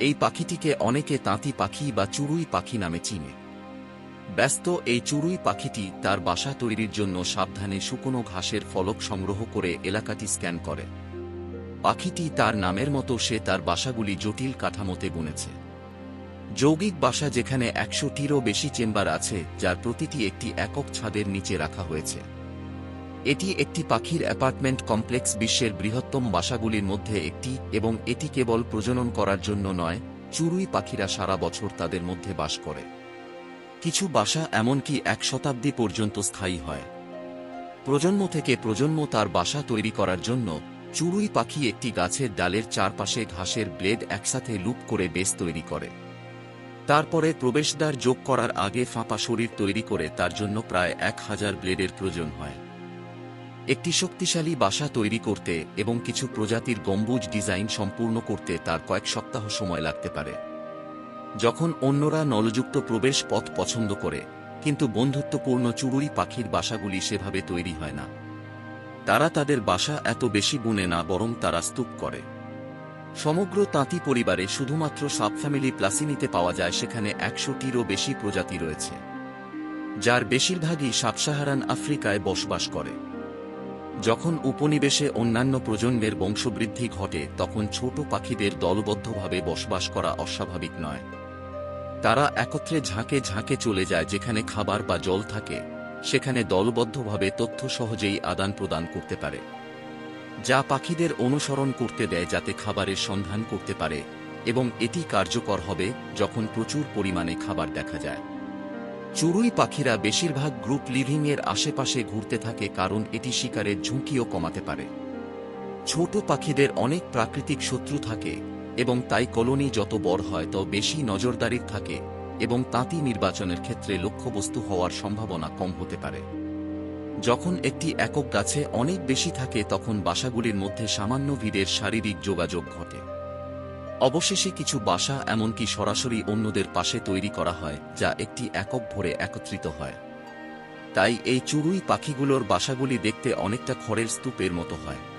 এই পাখিটিকে অনেকে তাঁতি পাখি বা চুরুই পাখি নামে চিনে। ব্যস্ত এই চুরুই পাখিটি তার বাসা তৈরির জন্য সাবধানে শুকনো ঘাসের ফলক সংগ্রহ করে এলাকাটি স্ক্যান করে। পাখিটি তার নামের মতো সে তার বাসাগুলি জটিল কাঠামোতে বুনেছে। যৌগিক বাসা যেখানে একশোটিরও বেশি চেম্বার আছে, যার প্রতিটি একটি একক ছাদের নিচে রাখা হয়েছে। এটি একটি পাখির অ্যাপার্টমেন্ট কমপ্লেক্স বিশ্বের বৃহত্তম বাসাগুলির মধ্যে একটি এবং এটি কেবল প্রজনন করার জন্য নয় চুরুই পাখিরা সারা বছর তাদের মধ্যে বাস করে। কিছু বাসা এমনকি এক শতাব্দী পর্যন্ত স্থায়ী হয়। প্রজন্ম থেকে প্রজন্ম তার বাসা তৈরি করার জন্য চুরুই পাখি একটি গাছের ডালের চারপাশে ঘাসের ব্লেড একসাথে লুপ করে বেস তৈরি করে। তারপরে প্রবেশদ্বার যোগ করার আগে ফাঁপা শরীর তৈরি করে তার জন্য প্রায় এক হাজার ব্লেডের প্রয়োজন হয়। একটি শক্তিশালী বাসা তৈরি করতে এবং কিছু প্রজাতির গম্বুজ ডিজাইন সম্পূর্ণ করতে তার কয়েক সপ্তাহ সময় লাগতে পারে। যখন অন্যরা নলযুক্ত প্রবেশ পথ পছন্দ করে, কিন্তু বন্ধুত্বপূর্ণ চুরুই পাখির বাসাগুলি সেভাবে তৈরি হয় না। তারা তাদের বাসা এত বেশি বুনে না বরং তারা স্তূপ করে। সমগ্র তাঁতি পরিবারে শুধুমাত্র সাবফ্যামিলি প্লাসিনিতে পাওয়া যায় সেখানে একশোটিরও বেশি প্রজাতি রয়েছে, যার বেশিরভাগই সাবসাহারান আফ্রিকায় বসবাস করে। যখন উপনিবেশে অন্যান্য প্রজন্মের বংশবৃদ্ধি ঘটে, তখন ছোট পাখিদের দলবদ্ধভাবে বসবাস করা অস্বাভাবিক নয়। তারা একত্রে ঝাঁকে ঝাঁকে চলে যায়, যেখানে খাবার বা জল থাকে, সেখানে দলবদ্ধভাবে তথ্য সহজেই আদান প্রদান করতে পারে। যা পাখিদের অনুসরণ করতে দেয়, যাতে খাবারের সন্ধান করতে পারে, এবং এটি কার্যকর হবে যখন প্রচুর পরিমাণে খাবার দেখা যায়। চড়ুই পাখিরা বেশিরভাগ গ্রুপ লিভিং এর আশেপাশে ঘুরতে থাকে কারণ এটি শিকারের ঝুঁকিও কমাতে পারে। ছোট পাখিদের অনেক প্রাকৃতিক শত্রু থাকে এবং তাই কলোনি যত বড় হয় তত বেশি নজরদারি থাকে এবং তাঁতি নির্বাচনের ক্ষেত্রে লক্ষ্যবস্তু হওয়ার সম্ভাবনা কম হতে পারে। যখন একটি একক গাছে অনেক বেশি থাকে তখন বাসাগুলির মধ্যে সামান্য ভিড়ের শারীরিক যোগাযোগ ঘটে। অবশেষে কিছু বাসা এমনকি সরাসরি অন্যদের পাশে তৈরি করা হয়, যা একটি একক ভরে একত্রিত হয়। তাই এই চুরুই পাখিগুলোর বাসাগুলি দেখতে অনেকটা খড়ের স্তূপের মতো হয়।